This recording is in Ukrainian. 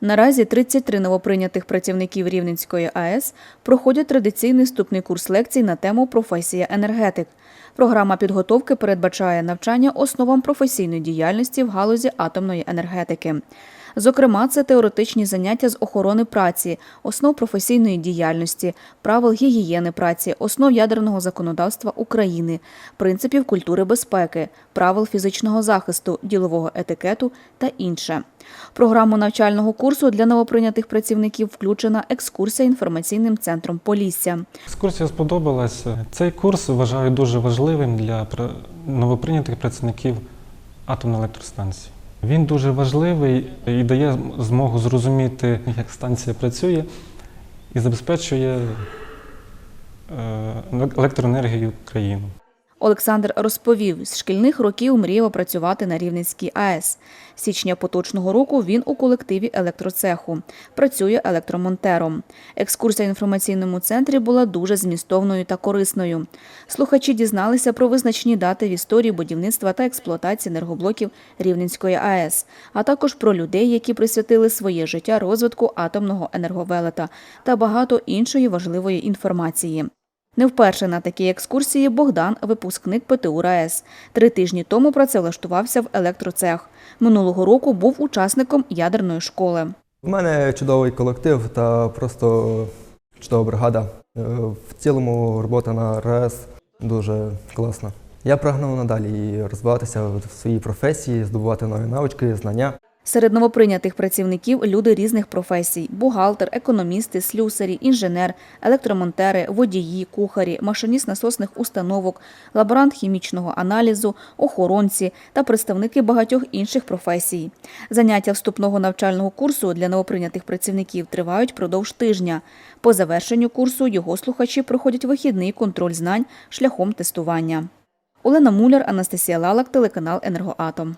Наразі 33 новоприйнятих працівників Рівненської АЕС проходять традиційний вступний курс лекцій на тему професія енергетик. Програма підготовки передбачає навчання основам професійної діяльності в галузі атомної енергетики. Зокрема, це теоретичні заняття з охорони праці, основ професійної діяльності, правил гігієни праці, основ ядерного законодавства України, принципів культури безпеки, правил фізичного захисту, ділового етикету та інше. Програму навчального курсу для новоприйнятих працівників включена екскурсія інформаційним центром Полісся. Екскурсія сподобалася. Цей курс вважаю дуже важливим для новоприйнятих працівників атомної електростанції. Він дуже важливий і дає змогу зрозуміти, як станція працює і забезпечує е, електроенергію країну. Олександр розповів, з шкільних років мріяв працювати на Рівненській АЕС. З січня поточного року він у колективі електроцеху. Працює електромонтером. Екскурсія в інформаційному центрі була дуже змістовною та корисною. Слухачі дізналися про визначні дати в історії будівництва та експлуатації енергоблоків Рівненської АЕС, а також про людей, які присвятили своє життя розвитку атомного енерговелета та багато іншої важливої інформації. Не вперше на такій екскурсії Богдан, випускник ПТУ РаЕС. Три тижні тому працевлаштувався в електроцех. Минулого року був учасником ядерної школи. У мене чудовий колектив та просто чудова бригада. Е, В цілому робота на РАЕС дуже класна. Я прагну надалі розвиватися в своїй професії, здобувати нові навички, знання. Серед новоприйнятих працівників люди різних професій: бухгалтер, економісти, слюсарі, інженер, електромонтери, водії, кухарі, машиніст насосних установок, лаборант хімічного аналізу, охоронці та представники багатьох інших професій. Заняття вступного навчального курсу для новоприйнятих працівників тривають продовж тижня. По завершенню курсу його слухачі проходять вихідний контроль знань шляхом тестування. Олена Муляр, Анастасія Лалак, телеканал Енергоатом.